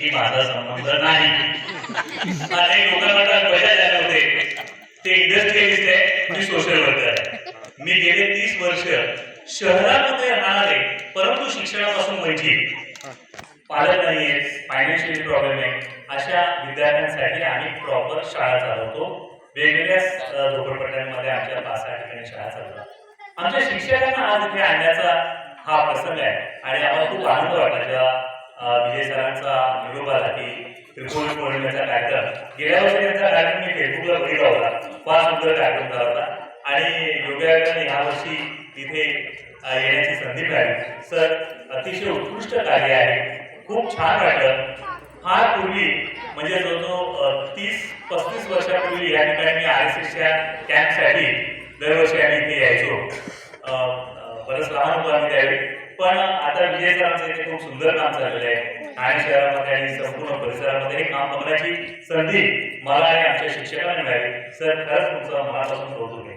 ही माझा संबंध नाही. अनेक लोकांना म्हणतात झाले होते. ते इंडस्ट्रियलिस्ट आहे मी सोशल वर्कर आहे. मी गेले तीस वर्ष शहरामध्ये राहणारे परंतु शिक्षणापासून वंचित. पालक नाहीये फायनान्शियल प्रॉब्लेम आहे. अशा विद्यार्थ्यांसाठी आम्ही प्रॉपर शाळा चालवतो. वेगवेगळ्या झोपडपट्ट्यांमध्ये आमच्या पाच सहा ठिकाणी शाळा चालवतात आमच्या शिक्षकांना आज इथे आणण्याचा हा प्रसंग आहे. आणि आम्हाला खूप आनंद वाटला. जेव्हा विजय सरांचा निरोप आला की त्रिकोणी पौर्णिमेचा कार्यक्रम. गेल्या वर्षी त्यांचा कार्यक्रम मी फेसबुकला बघितला होता. फार सुंदर कार्यक्रम झाला होता. आणि योगायोगाने यावर्षी तिथे येण्याची संधी मिळाली. सर अतिशय उत्कृष्ट कार्य आहे. खूप छान वाटलं. फार पूर्वी म्हणजे जो जो तीस पस्तीस वर्षापूर्वी या ठिकाणी मी आर एस एसच्या कॅम्पसाठी दरवर्षी आम्ही अ, बरंच लहान होतो आम्ही पण आता विजय सरांचं इथे खूप सुंदर काम चाललेलं आहे. ठाणे शहरामध्ये आणि संपूर्ण परिसरामध्ये हे काम बघण्याची संधी मला आणि आमच्या शिक्षकांना मिळाली. सर खरंच तुमचं मनापासून कौतुक आहे.